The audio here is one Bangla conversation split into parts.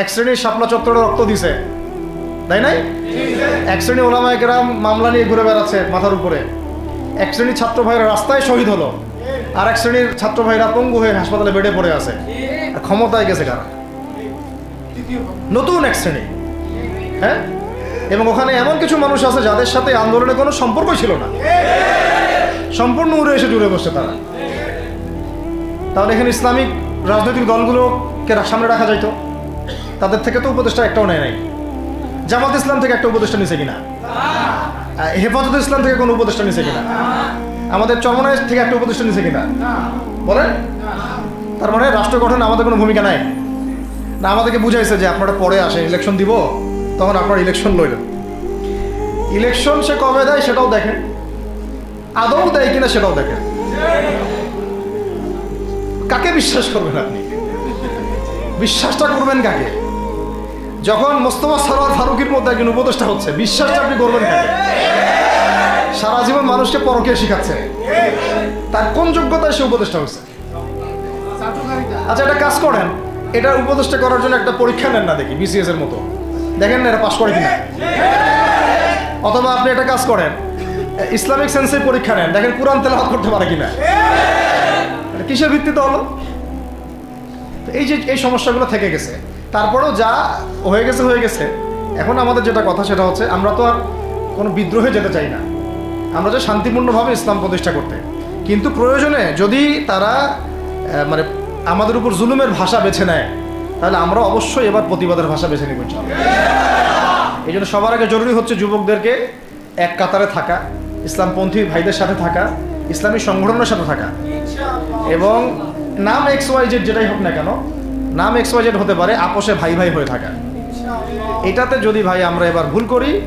এক শ্রেণির শাপলা চত্বরে রক্ত দিছে। তাই নাই? এক শ্রেণি ওলামায় কেরাম মামলা নিয়ে ঘুরে বেড়াচ্ছে মাথার উপরে। এক শ্রেণির ছাত্র ভাইরা রাস্তায় শহীদ হলো, আর এক শ্রেণির ছাত্র ভাইরা পঙ্গু হয়ে হাসপাতালে বেডে পড়ে আছে। আর ক্ষমতায় গেছে কারা? নতুন এক শ্রেণি। হ্যাঁ? এবং ওখানে এমন কিছু মানুষ আছে যাদের সাথে আন্দোলনে কোনো সম্পর্ক ছিল না। সম্পূর্ণ উড়ে এসে জুড়ে বসছে তারা। তাহলে এখানে ইসলামিক রাজনৈতিক দলগুলোকে সামনে রাখা যাইতো। তাদের থেকে তো উপদেষ্টা একটাও নেয় নাই। জামাত ইসলাম থেকে একটা উপদেষ্টা নিছে কিনা? হেফাজত ইসলাম থেকে কোনো উপদেষ্টা নিছে কিনা? আমাদের চরমনায় থেকে একটা উপদেষ্টা নিছে কিনা? বলেন। তার মানে রাষ্ট্র গঠনে আমাদের কোনো ভূমিকা নাই। না, আমাদেরকে বুঝাইছে যে আপনারা পরে আসেন ইলেকশন দিব, তখন আপনারা ইলেকশন লইলেন। ইলেকশন সে কবে দেয় সেটাও দেখেন। আদৌ দেয় কিনা সেটাও দেখেন। কাকে বিশ্বাস করবেন আপনি? বিশ্বাসটা করবেন কাকে? যখন মোস্তফা সরোয়ার ফারুকির মধ্যে একজন উপদেষ্টা হচ্ছে, বিশ্বাসটা আপনি করবেন কাকে সারা জীবন মানুষকে পরকে শিখাচ্ছে। তার কোন যোগ্যতায় সে উপদেষ্টা হচ্ছে আচ্ছা একটা কাজ করেন। এটা উপদেষ্টা করার জন্য একটা পরীক্ষা নেন না দেখি বিসিএস এর মতো। দেখেন না এটা পাশ করে কিনা। অথবা আপনি একটা কাজ করেন, ইসলামিক সেন্সে পরীক্ষা নেন, দেখেন কোরআন তেলাওয়াত করতে পারে কিনা। কিসের ভিত্তিতে হলো? এই যে এই সমস্যাগুলো থেকে গেছে তারপরেও যা হয়ে গেছে হয়ে গেছে। এখন আমাদের যেটা কথা সেটা হচ্ছে, আমরা তো আর কোনো বিদ্রোহে যেতে চাই না। আমরা যে শান্তিপূর্ণভাবে ইসলাম প্রতিষ্ঠা করতে। কিন্তু প্রয়োজনে যদি তারা মানে আমাদের উপর জুলুমের ভাষা বেছে নেয়, তাহলে আমরা অবশ্যই এবার প্রতিবাদের ভাষা বেছে নিব। এই জন্য সবার আগে জরুরি হচ্ছে যুবকদেরকে এক কাতারে থাকা, ইসলামপন্থী ভাইদের সাথে থাকা, ইসলামী সংগঠনের সাথে থাকা। এবং নাম এক্স ওয়াই জেড যেটাই হোক না কেন নাম এক্স ওয়াই জেড হতে পারে আপোষে ভাই ভাই হয়ে থাকা এটাতে যদি ভাই আমরা এবার ভুল করি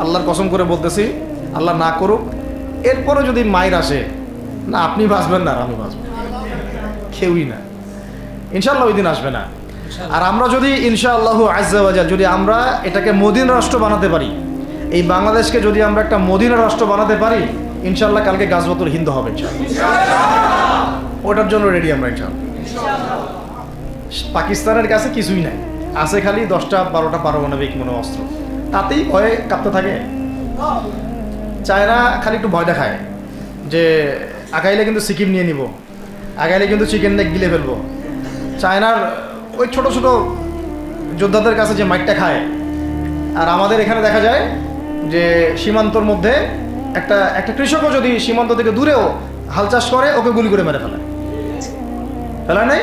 আল্লাহর কসম করে বলতেছি আল্লাহ না করুক এরপরে যদি মায়ের আসে না আপনি বাঁচবেন না আর আমি বাঁচবো। কেউই না। ইনশাল্লাহ ওই দিন আসবে না। আর আমরা যদি ইনশাআল্লাহ আজাল যদি আমরা এটাকে মদিন রাষ্ট্র বানাতে পারি এই বাংলাদেশকে যদি আমরা একটা মদিনা রাষ্ট্র বানাতে পারি ইনশাল্লাহ কালকে গাছবতর হিন্দু হবে ইনশাআল্লাহ। ওটার জন্য রেডি আমরা ইনশাআল্লাহ। পাকিস্তানের কাছে কিছুই নাই। আছে খালি দশটা, বারোটা পারমাণবিক মনে অস্ত্র তাতেই ভয়ে কাঁপতে থাকে। চায়না খালি একটু ভয় দেখায় যে, আগাইলে কিন্তু সিকিম নিয়ে নিব। আগাইলে কিন্তু চিকেন নেক গিলে ফেলব। চায়নার ওই ছোট ছোট যোদ্ধাদের কাছে যে মাইকটা খায়। আর আমাদের এখানে দেখা যায় যে, সীমান্তর মধ্যে একটা একটা কৃষকও যদি সীমান্ত থেকে দূরেও হাল চাষ করে, ওকে গুলি করে মেরে ফেলে। ফেলা নেই?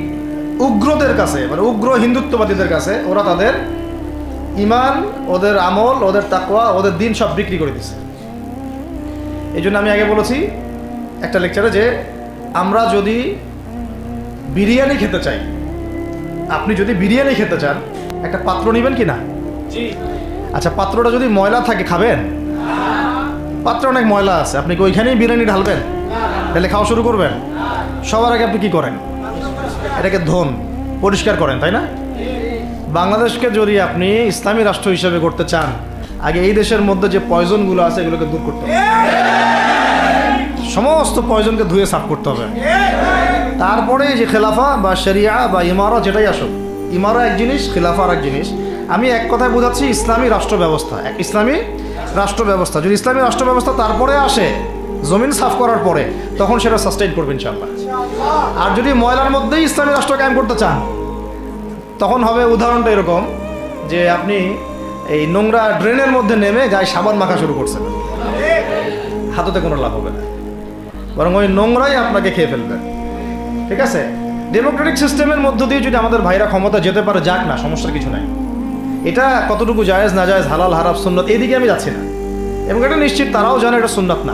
উগ্রদের কাছে মানে উগ্র হিন্দুত্ববাদীদের কাছে ওরা তাদের ইমান ওদের আমল ওদের তাকওয়া ওদের দিন সব বিক্রি করে দিছে। এই জন্য আমি আগে বলেছি একটা লেকচারে যে আমরা যদি বিরিয়ানি খেতে চাই আপনি যদি বিরিয়ানি খেতে চান একটা পাত্র নেবেন কি না? আচ্ছা পাত্রটা যদি ময়লা থাকে খাবেন? পাত্র অনেক ময়লা আছে আপনি কি ওইখানেই বিরিয়ানি ঢালবেন? তাহলে খাওয়া শুরু করবেন? সবার আগে আপনি কি করেন? এটাকে ধন, পরিষ্কার করেন, তাই না? বাংলাদেশকে যদি আপনি ইসলামী রাষ্ট্র হিসেবে করতে চান, আগে এই দেশের মধ্যে যে পয়জনগুলো আছে এগুলোকে দূর করতে হবে। সমস্ত পয়জনকে ধুয়ে সাফ করতে হবে। তারপরে যে খেলাফা বা শরিয়া বা ইমারা যেটাই আসুক ইমারা এক জিনিস, খেলাফা আর এক জিনিস। আমি এক কথায় বোঝাচ্ছি, ইসলামী রাষ্ট্র ব্যবস্থা, এক ইসলামী রাষ্ট্র ব্যবস্থা। যদি ইসলামী রাষ্ট্র ব্যবস্থা তারপরে আসে, জমিন সাফ করার পরে, তখন সেটা সাস্টেইন করবেন ইনশাআল্লাহ। আর যদি ময়লার মধ্যেই ইসলামী রাষ্ট্র কায়েম করতে চান, তখন হবে উদাহরণটা এরকম যে আপনি এই নোংরা ড্রেনের মধ্যে নেমে গায়ে সাবান মাখা শুরু করছেন। হাততে কোনো লাভ হবে না। বরং ওই নোংরাই আপনাকে খেয়ে ফেলবে। ঠিক আছে? ডেমোক্রেটিক সিস্টেমের মধ্য দিয়ে যদি আমাদের ভাইরা ক্ষমতা যেতে পারে, যাক না, সমস্যার কিছু নাই। এটা কতটুকু জায়েজ, না জায়েজ, হালাল হারাপ সুন্নত, এদিকে আমি যাচ্ছি না। এবং এটা নিশ্চিত, তারাও জানে এটা সুন্নত না।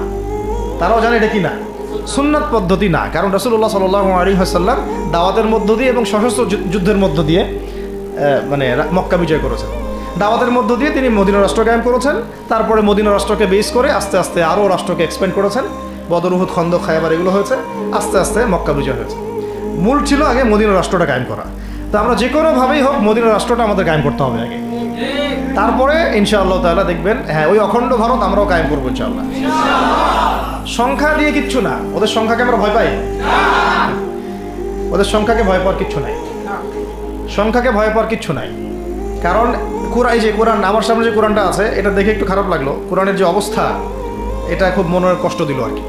তারাও জানে এটা কি না। সুন্নত পদ্ধতি না। কারণ রসুল্লাহ সাল আলী হাসাল্লাম দাওয়াতের মধ্য দিয়ে এবং সশস্ত্র যুদ্ধের মধ্য দিয়ে মানে মক্কা বিজয় করেছেন। দাওয়াতের মধ্য দিয়ে তিনি মদিনা রাষ্ট্র কায়েম করেছেন। তারপরে মদিনা রাষ্ট্রকে বেস করে আস্তে আস্তে আরও রাষ্ট্রকে এক্সপেন্ড করেছেন। বদরুহুদ খন্দ খায়াবার এগুলো হয়েছে। আস্তে আস্তে মক্কা বিজয় হয়েছে। মূল ছিল আগে মদিনা রাষ্ট্রটা কায়েম করা। তো আমরা যে কোনোভাবেই হোক মদিনা রাষ্ট্রটা আমাদের কায়েম করতে হবে আগে। তারপরে ইনশাআল্লাহ তাআলা দেখবেন হ্যাঁ ওই অখণ্ড ভারত আমরাও কায়েম করব ইনশাআল্লাহ। সংখ্যা দিয়ে কিচ্ছু না। ওদের সংখ্যাকে আমরা ভয় পাই। ওদের সংখ্যাকে ভয় পাওয়ার কিচ্ছু নাই। সংখ্যাকে ভয় পাওয়ার কিচ্ছু নাই। কারণ কোরআন যে কোরআন, আমার সামনে যে কোরআনটা আছে, এটা দেখে একটু খারাপ লাগল। কোরআনের যে অবস্থা, এটা খুব মনের কষ্ট দিল আর কি।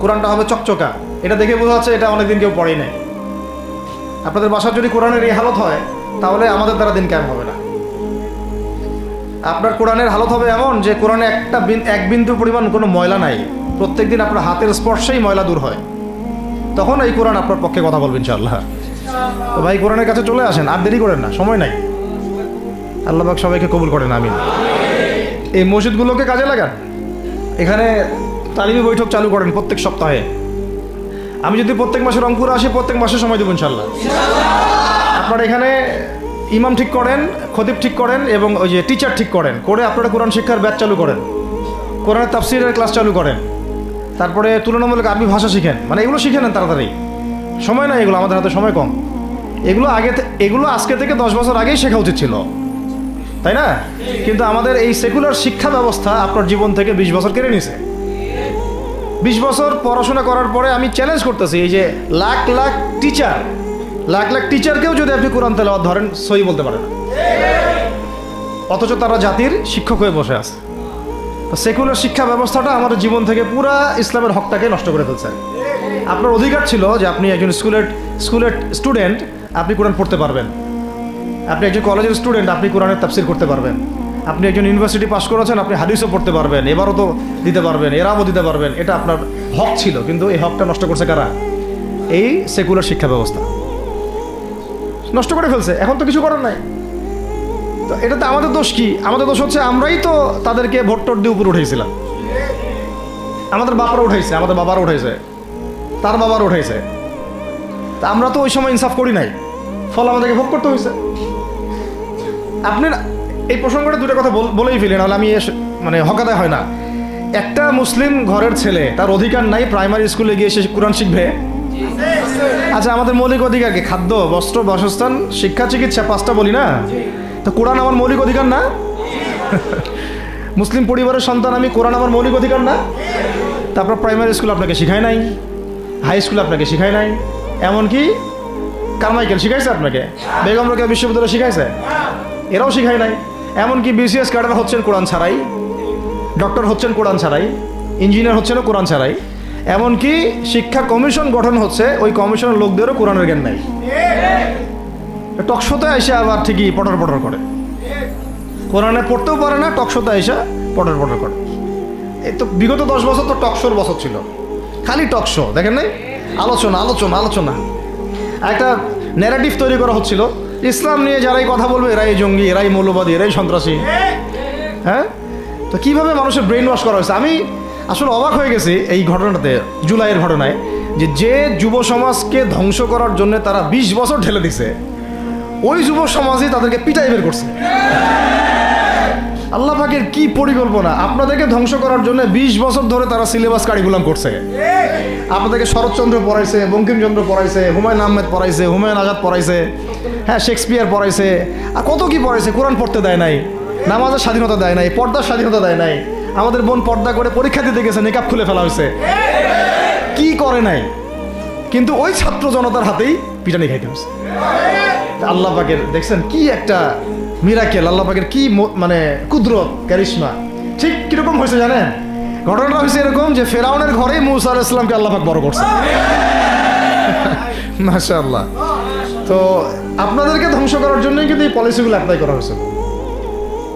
কোরআনটা হবে চকচকা। এটা দেখে বোঝা যাচ্ছে এটা অনেকদিন কেউ পড়েই নাই। আপনাদের বাসার যদি কোরআনের এই হালত হয়, তাহলে আমাদের দ্বারা দিন কেমন হবে না। আপনার কোরআনের হালত হবে এমন যে কোরআনে একটা এক বিন্দু পরিমাণ কোনো ময়লা নাই। প্রত্যেকদিন আপনার হাতের স্পর্শেই ময়লা দূর হয়। তখন এই কোরআন আপনার পক্ষে কথা বলবেন, ইনশাআল্লাহ। তো ভাই, কোরআনের কাছে চলে আসেন, আর দেরি করেন না, সময় নাই। আল্লাহ পাক সবাইকে কবুল করেন, আমিন। এই মসজিদগুলোকে কাজে লাগান। এখানে তালিমি বৈঠক চালু করেন প্রত্যেক সপ্তাহে। আমি যদি প্রত্যেক মাসে রংপুর আসি, প্রত্যেক মাসে সময় দেবো ইনশাল্লাহ আপনারা এখানে ইমাম ঠিক করেন, খতিব ঠিক করেন, এবং ওই যে টিচার ঠিক করেন। করে আপনারা কোরআন শিক্ষার ব্যাচ চালু করেন। কোরআনের তাফসিরের ক্লাস চালু করেন। তারপরে তুলনামূলক আরবি ভাষা শিখেন। মানে এগুলো শিখে নেন তাড়াতাড়ি। সময় নাই এগুলো, আমাদের হাতে সময় কম। এগুলো আগে এগুলো আজকে থেকে দশ বছর আগেই শেখা উচিত ছিল। তাই না? কিন্তু আমাদের এই সেকুলার শিক্ষা ব্যবস্থা আপনার জীবন থেকে বিশ বছর কেড়ে নিছে। বিশ বছর পড়াশোনা করার পরে আমি চ্যালেঞ্জ করতেছি, এই যে লাখ লাখ টিচার লাখ লাখ টিচারকেও যদি আপনি কোরআন তেলাওয়াত ধরেন, সই বলতে পারেন। অথচ তারা জাতির শিক্ষক হয়ে বসে আছে। সেকুলার শিক্ষা ব্যবস্থাটা আমাদের জীবন থেকে পুরা ইসলামের হকটাকে নষ্ট করে ফেলছে। আপনার অধিকার ছিল যে আপনি একজন স্কুলের স্কুলের স্টুডেন্ট, আপনি কোরআন পড়তে পারবেন। আপনি একজন কলেজের স্টুডেন্ট, আপনি কোরআনের তাফসির করতে পারবেন। আপনি একজন ইউনিভার্সিটি পাস করেছেন, আপনি হাদিসও পড়তে পারবেন, এবারও তো দিতে পারবেন এরাও দিতে পারবেন, এটা আপনার হক ছিল, কিন্তু এই হকটা নষ্ট করছে কারা? এই সেকুলার শিক্ষা ব্যবস্থা। নষ্ট করে ফেলছে, এখন তো কিছু করার নাই। এটাতে আমাদের দোষ কি? আমাদের দোষ হচ্ছে আমরাই তো তাদেরকে ভোট টোট দিয়ে উপরে উঠেছিলাম আমাদের বাবারা উঠাইছে, আমাদের বাবারা উঠাইছে। তার বাবার উঠাইছে। তা আমরা তো ওই সময় ইনসাফ করি নাই। ফল আমাদেরকে ভোগ করতে হয়েছে। আপনি এই প্রসঙ্গটা দুটো কথা বল- বলেই ফেলি, নাহলে আমি মানে হকাদায় হয় না। একটা মুসলিম ঘরের ছেলে, তার অধিকার নাই, প্রাইমারি স্কুলে গিয়ে সে কোরআন শিখবে। আচ্ছা আমাদের মৌলিক অধিকার কি? খাদ্য, বস্ত্র, বাসস্থান, শিক্ষা, চিকিৎসা, পাঁচটা বলি না? তো কোরআন আমার মৌলিক অধিকার না? মুসলিম পরিবারের সন্তান আমি, কোরআন আমার মৌলিক অধিকার না? তারপর প্রাইমারি স্কুল আপনাকে শিখায় নাই হাই স্কুল আপনাকে শিখায় নাই, এমনকি কারমাইকেল শিখাইছে আপনাকে, বেগম রোকেয়া বিশ্ববিদ্যালয় শিখাইছে, এরাও শিখায় নাই, এমনকি বিসিএস ক্যাডার হচ্ছেন কোরআন ছাড়াই ডক্টর হচ্ছেন কোরআন ছাড়াই ইঞ্জিনিয়ার হচ্ছেনও কোরআন ছাড়াই, এমনকি শিক্ষা কমিশন গঠন হচ্ছে, ওই কমিশনের লোকদেরও কোরআনের জ্ঞান নাই। টকশোতে এসে আবার ঠিকই পটর পটর করে। কোরআনে পড়তেও পারে না টকশোতে এসে পটর পটর করে। এই তো বিগত দশ বছর তো টকশোর বছর ছিল। খালি টকশো দেখেন নাই? আলোচনা আলোচনা আলোচনা। একটা ন্যারেটিভ তৈরি করা হচ্ছিল। ইসলাম নিয়ে যারাই কথা বলবে, এরাই জঙ্গি, এরাই মৌলবাদী, এরাই সন্ত্রাসী। হ্যাঁ? তো কীভাবে মানুষের ব্রেন ওয়াশ করা হয়েছে? আমি আসলে অবাক হয়ে গেছি এই ঘটনাতে জুলাইয়ের ঘটনায়, যে যে যুব সমাজকে ধ্বংস করার জন্য তারা বিশ বছর ঢেলে দিছে। ওই যুব সমাজই তাদেরকে পিটাই বের করছে। আল্লাহ পাকের কি পরিকল্পনা? আপনাদেরকে ধ্বংস করার জন্য বিশ বছর ধরে তারা সিলেবাস কারিকুলাম করছে। আপনাদেরকে শরৎচন্দ্র পড়াইছে, বঙ্কিমচন্দ্র পড়াইছে, হুমায়ুন আহমেদ পড়াইছে, হুমায়ুন আজাদ পড়াইছে হ্যাঁ শেক্সপিয়ার পড়াইছে, আর কত কি পড়াইছে, কোরআন পড়তে দেয় নাই, নামাজের স্বাধীনতা দেয় নাই, পর্দার স্বাধীনতা দেয় নাই, আমাদের বোন পর্দা করে পরীক্ষা দিতে গেছে নিকাপ খুলে ফেলা হয়েছে। কি করে নাই? কিন্তু ওই ছাত্র জনতার হাতেই পিটানি খাইতে হয়েছে। আল্লাহ পাকের দেখছেন কি একটা মিরাকেল আল্লাহ পাকের কি মানে কুদরত ক্যারিশমা ঠিক কীরকম হয়েছে জানেন? ঘটনাটা হয়েছে এরকম যে ফেরাউনের ঘরেই মুসা ইসলামকে আল্লাহ পাক বড় করছে। মাশা আল্লাহ তো আপনাদেরকে ধ্বংস করার জন্যই কিন্তু এই পলিসিগুলো অ্যাপ্লাই করা হয়েছে।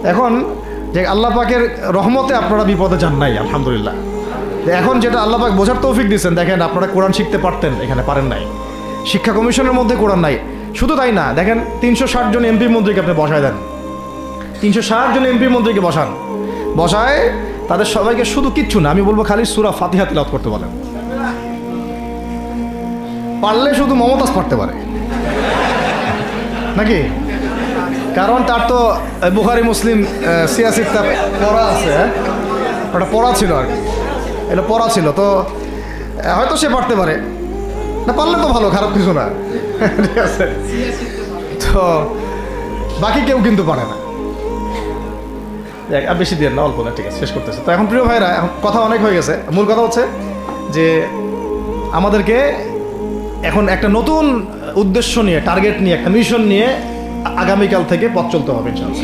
এখন যে আল্লাহ পাকের রহমতে আপনারা বিপদে যান নাই আলহামদুলিল্লাহ। এখন যেটা আল্লাহ পাক বোঝার তৌফিক দিচ্ছেন দেখেন আপনারা কোরআন শিখতে পারতেন এখানে পারেন নাই। শিক্ষা কমিশনের মধ্যে কোরআন নাই। শুধু তাই না, দেখেন তিনশো ষাট জন এমপি মন্ত্রীকে আপনি বসায় দেন। তিনশো ষাট জন এমপি মন্ত্রীকে বসান। বসায় তাদের সবাইকে শুধু কিচ্ছু না, আমি বলব খালি সুরা ফাতিহা তিলাওয়াত করতে বলেন। পারলে শুধু মমতাজ পারতে পারে। নাকি? কারণ তার তো বুখারি, মুসলিম সিয়াসিদটা পড়া আছে হ্যাঁ? ওটা পড়া ছিল আর কি। এটা পড়া ছিল, তো হয়তো সে পারতে পারে। না পারলে তো ভালো খারাপ কিছু না। ঠিক আছে। তো বাকি কেউ কিন্তু পারে না। দেখ, আর বেশি দিয়ে না অল্প না ঠিক আছে শেষ করতেছে। তো এখন প্রিয় ভাইরা এখন কথা অনেক হয়ে গেছে। মূল কথা হচ্ছে যে আমাদেরকে এখন একটা নতুন উদ্দেশ্য নিয়ে টার্গেট নিয়ে একটা মিশন নিয়ে আগামীকাল থেকে পথ চলতে হবে ইনশাআল্লাহ।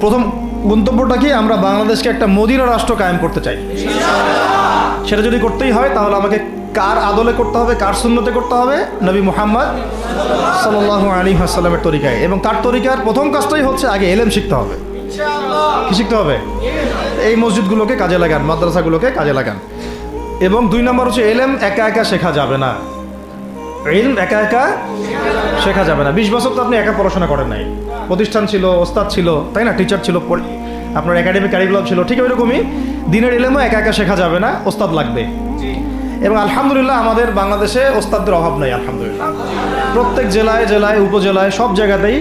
প্রথম গন্তব্যটা কি? আমরা বাংলাদেশকে একটা মদিনা রাষ্ট্র কায়েম করতে চাই। সেটা যদি করতেই হয় তাহলে আমাকে কার আদলে করতে হবে, কার শূন্যতে করতে হবে? নবী মুহাম্মদ সাল্লাহ আলী হাসাল্লামের তরিকায়। এবং তার তরিকার প্রথম কাজটাই হচ্ছে আগে এলেম শিখতে হবে। কি শিখতে হবে? এই মসজিদগুলোকে কাজে লাগান, মাদ্রাসাগুলোকে কাজে লাগান। এবং দুই নম্বর হচ্ছে এলেম একা একা শেখা যাবে না। এলম একা একা শেখা যাবে না। বিশ বছর তো আপনি একা পড়াশোনা করেন নাই। প্রতিষ্ঠান ছিল, ওস্তাদ ছিল, তাই না? টিচার ছিল আপনার একাডেমিক কারিকুলাম ছিল, ঠিক ওইরকমই। দিনের এলেমও একা একা শেখা যাবে না, ওস্তাদ লাগবে। এবং আলহামদুলিল্লাহ আমাদের বাংলাদেশে ওস্তাদদের অভাব নাই, আলহামদুলিল্লাহ। প্রত্যেক জেলায় জেলায়, উপজেলায়, সব জায়গাতেই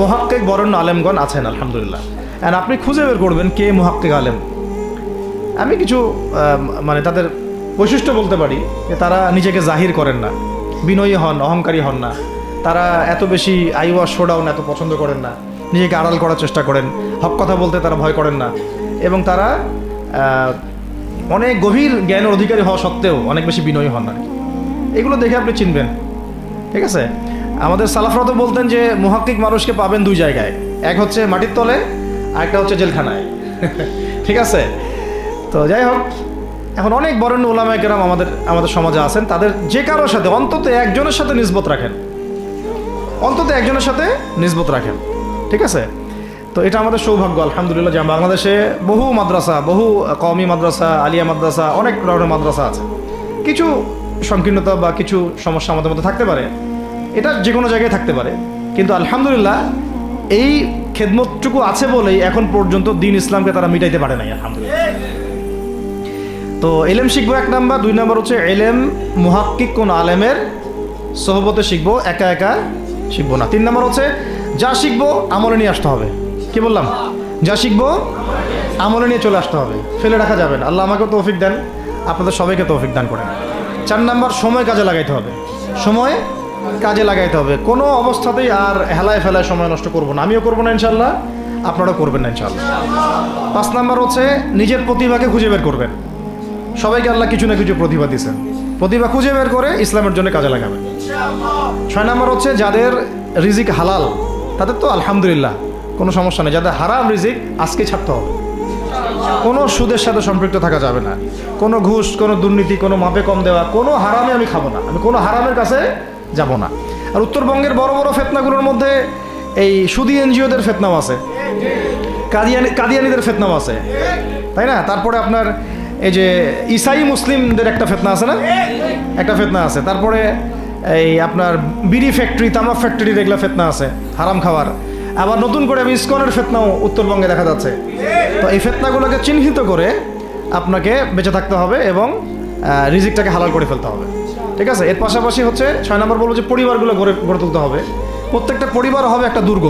মহাক্কেক বরণ্য আলেমগণ আছেন, আলহামদুলিল্লাহ। অ্যান্ড আপনি খুঁজে বের করবেন কে মহাক্কেক আলেম। আমি কিছু মানে তাদের বৈশিষ্ট্য বলতে পারি, যে তারা নিজেকে জাহির করেন না, বিনয়ী হন, অহংকারী হন না। তারা এত বেশি আইওয়া শোডাউন এত পছন্দ করেন না। নিজেকে আড়াল করার চেষ্টা করেন। হক কথা বলতে তারা ভয় করেন না। এবং তারা অনেক গভীর জ্ঞানের অধিকারী হওয়া সত্ত্বেও অনেক বেশি বিনয়ী হন না। এগুলো দেখে আপনি চিনবেন। ঠিক আছে? আমাদের সালাফরা তো বলতেন যে, মহাক্কিক মানুষকে পাবেন দুই জায়গায়। এক হচ্ছে মাটির তলে, আর একটা হচ্ছে জেলখানায়। ঠিক আছে? তো যাই হোক, এখন অনেক বরেণ্য ওলামায় কেরাম আমাদের আমাদের সমাজে আছেন। তাদের যে কারোর সাথে, অন্তত একজনের সাথে নিসবত রাখেন। অন্তত একজনের সাথে নিসবত রাখেন। ঠিক আছে? তো এটা আমাদের সৌভাগ্য, আলহামদুলিল্লাহ, যে বাংলাদেশে বহু মাদ্রাসা, বহু কওমি মাদ্রাসা, আলিয়া মাদ্রাসা, অনেক ধরনের মাদ্রাসা আছে। কিছু সংকীর্ণতা বা কিছু সমস্যা আমাদের মধ্যে থাকতে পারে। এটা যে কোনো জায়গায় থাকতে পারে। কিন্তু আলহামদুলিল্লাহ, এই খেদমতটুকু আছে বলেই এখন পর্যন্ত দিন ইসলামকে তারা মিটাইতে পারে নাই, আলহামদুলিল্লাহ। তো এলেম শিখব এক নাম্বার, দুই নাম্বার হচ্ছে এলেম মুহাক্কিক কোন আলেমের সহবতে শিখব, একা একা শিখব না। তিন নাম্বার হচ্ছে, যা শিখব আমলে নিয়ে আসতে হবে। কি বললাম? যা শিখব, আমলে নিয়ে চলে আসতে হবে। ফেলে রাখা যাবে না। আল্লাহ আমাকে তৌফিক দেন, আপনাদের সবাইকে তৌফিক দান করেন। চার নাম্বার, সময় কাজে লাগাইতে হবে। সময় কাজে লাগাইতে হবে। কোনো অবস্থাতেই আর হেলায় ফেলায় সময় নষ্ট করব না। আমিও করব না ইনশাল্লাহ আপনারাও করবেন না ইনশাল্লাহ পাঁচ নাম্বার হচ্ছে, নিজের প্রতিভাকে খুঁজে বের করবেন। সবাইকে আল্লাহ কিছু না কিছু প্রতিভা দিয়েছেন। প্রতিভা খুঁজে বের করে ইসলামের জন্য কাজে লাগাবেন। ছয় নম্বর হচ্ছে, যাদের রিজিক হালাল, তাদের তো আলহামদুলিল্লাহ। কোনো সমস্যা নেই। যাদের হারাম রিজিক, আজকে ছাড়তে হবে। কোনো সুদের সাথে সম্পৃক্ত থাকা যাবে না। কোনো ঘুষ, কোনো দুর্নীতি, কোনো মাপে কম দেওয়া, কোনো হারামে আমি খাব না। আমি কোনো হারামের কাছে যাব না। আর উত্তরবঙ্গের বড় বড় ফেতনাগুলোর মধ্যে এই সুদি এনজিওদের ফেতনাও আছে। কাদিয়ানি কাদিয়ানিদের ফেতনাও আছে। তাই না? তারপরে আপনার এই যে ইসাই মুসলিমদের একটা ফেতনা আছে না? একটা ফেতনা আছে। তারপরে এই আপনার বিড়ি ফ্যাক্টরি, তামাক ফ্যাক্টরি এগুলো ফেতনা আছে। হারাম খাওয়ার। আবার নতুন করে ইস্কনের ফেতনাও উত্তরবঙ্গে দেখা যাচ্ছে। তো এই ফেতনাগুলোকে চিহ্নিত করে আপনাকে বেঁচে থাকতে হবে এবং রিজিকটাকে হালাল করে ফেলতে হবে। ঠিক আছে? এর পাশাপাশি হচ্ছে ছয় নম্বর বলব যে পরিবারগুলো গড়ে গড়ে তুলতে হবে। প্রত্যেকটা পরিবার হবে একটা দুর্গ।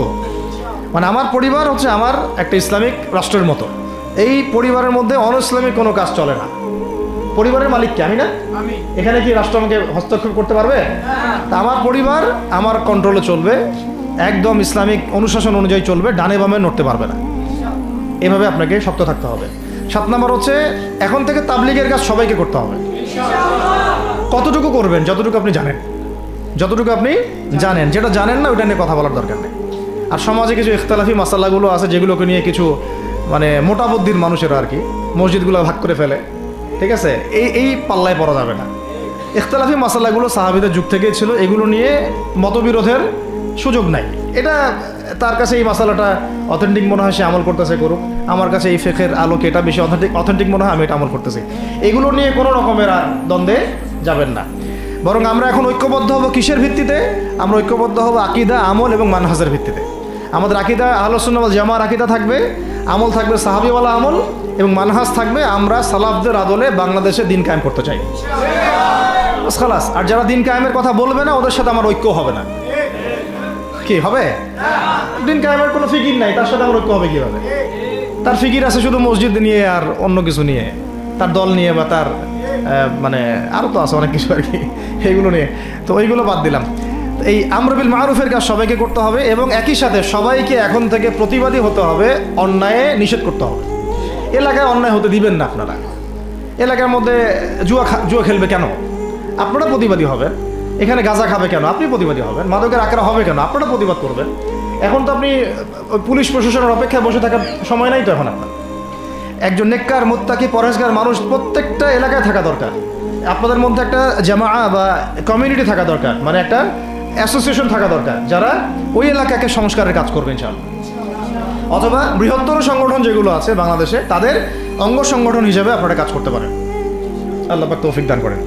মানে আমার পরিবার হচ্ছে আমার একটা ইসলামিক রাষ্ট্রের মতো। এই পরিবারের মধ্যে অন ইসলামিক কোনো কাজ চলে না। পরিবারের মালিক কে? আমি না? এখানে কি রাষ্ট্র আমাকে হস্তক্ষেপ করতে পারবে? তা আমার পরিবার আমার কন্ট্রোলে চলবে। একদম ইসলামিক অনুশাসন অনুযায়ী চলবে, ডানে বামে নড়তে পারবে না। এভাবে আপনাকে শক্ত থাকতে হবে। সাত নম্বর হচ্ছে, এখন থেকে তাবলিগের কাজ সবাইকে করতে হবে। কতটুকু করবেন, যতটুকু আপনি জানেন। যতটুকু আপনি জানেন। যেটা জানেন না, ওইটা নিয়ে কথা বলার দরকার নেই। আর সমাজে কিছু ইখতালাফি মাসাল্লাগুলো আছে, যেগুলোকে নিয়ে কিছু মানে মোটা বুদ্ধির মানুষেরা আর কি, মসজিদগুলো ভাগ করে ফেলে। ঠিক আছে? এই এই পাল্লায় পড়া যাবে না। ইখতালাফি মাসাল্লাগুলো সাহাবিদের যুগ থেকেই ছিল। এগুলো নিয়ে মতবিরোধের সুযোগ নাই। এটা তার কাছে এই মশালাটা অথেন্টিক মনে হয় সে আমল করতেছে, করুক। আমার কাছে এই ফেকের আলোকে এটা বেশি অথেন্টিক অথেন্টিক মনে হয় আমি এটা আমল করতেছি। এগুলো নিয়ে কোনো রকমের দ্বন্দ্বে যাবেন না। বরং আমরা এখন ঐক্যবদ্ধ হব কিসের ভিত্তিতে? আমরা ঐক্যবদ্ধ হব আকিদা, আমল এবং মানহাজের ভিত্তিতে। আমাদের আকিদা আলোচনা জামার আকিদা থাকবে, আমল থাকবে সাহাবিওয়ালা আমল এবং মানহাজ থাকবে আমরা সালাফদের আদলে বাংলাদেশে দিন কায়েম করতে চাই। খালাস, আর যারা দিন কায়েমের কথা বলবে না, ওদের সাথে আমার ঐক্য হবে না। কি, হবে? দিন কায়েমের কোনো ফিকির নাই, তার সাথে আমার ঐক্য হবে কীভাবে? তার ফিকির আছে শুধু মসজিদ নিয়ে আর অন্য কিছু নিয়ে। তার দল নিয়ে বা তার মানে আরও তো আছে অনেক কিছু আর কি, এইগুলো নিয়ে। তো ওইগুলো বাদ দিলাম। এই আমরবিল মারুফের কাজ সবাইকে করতে হবে এবং একই সাথে সবাইকে এখন থেকে প্রতিবাদী হতে হবে, অন্যায়ে নিষেধ করতে হবে। এলাকায় অন্যায় হতে দিবেন না আপনারা। এলাকার মধ্যে জুয়া জুয়া খেলবে কেন? আপনারা প্রতিবাদী হবেন। এখানে গাঁজা খাবে কেন? আপনি প্রতিবাদী হবেন। মাদকের আকার হবে কেন? আপনারা প্রতিবাদ করবেন। এখন তো আপনি পুলিশ প্রশাসনের অপেক্ষায় বসে থাকার সময় নাই তো এখন আপনার। একজন নেককার, মোত্তাকি পরেশগার মানুষ প্রত্যেকটা এলাকায় থাকা দরকার। আপনাদের মধ্যে একটা জামা বা কমিউনিটি থাকা দরকার। মানে একটা অ্যাসোসিয়েশন থাকা দরকার, যারা ওই এলাকাকে সংস্কারের কাজ করবে ইনশাআল্লাহ। অথবা বৃহত্তর সংগঠন যেগুলো আছে বাংলাদেশে, তাদের অঙ্গ সংগঠন হিসেবে আপনারা কাজ করতে পারেন। আল্লাহ তৌফিক দান করেন।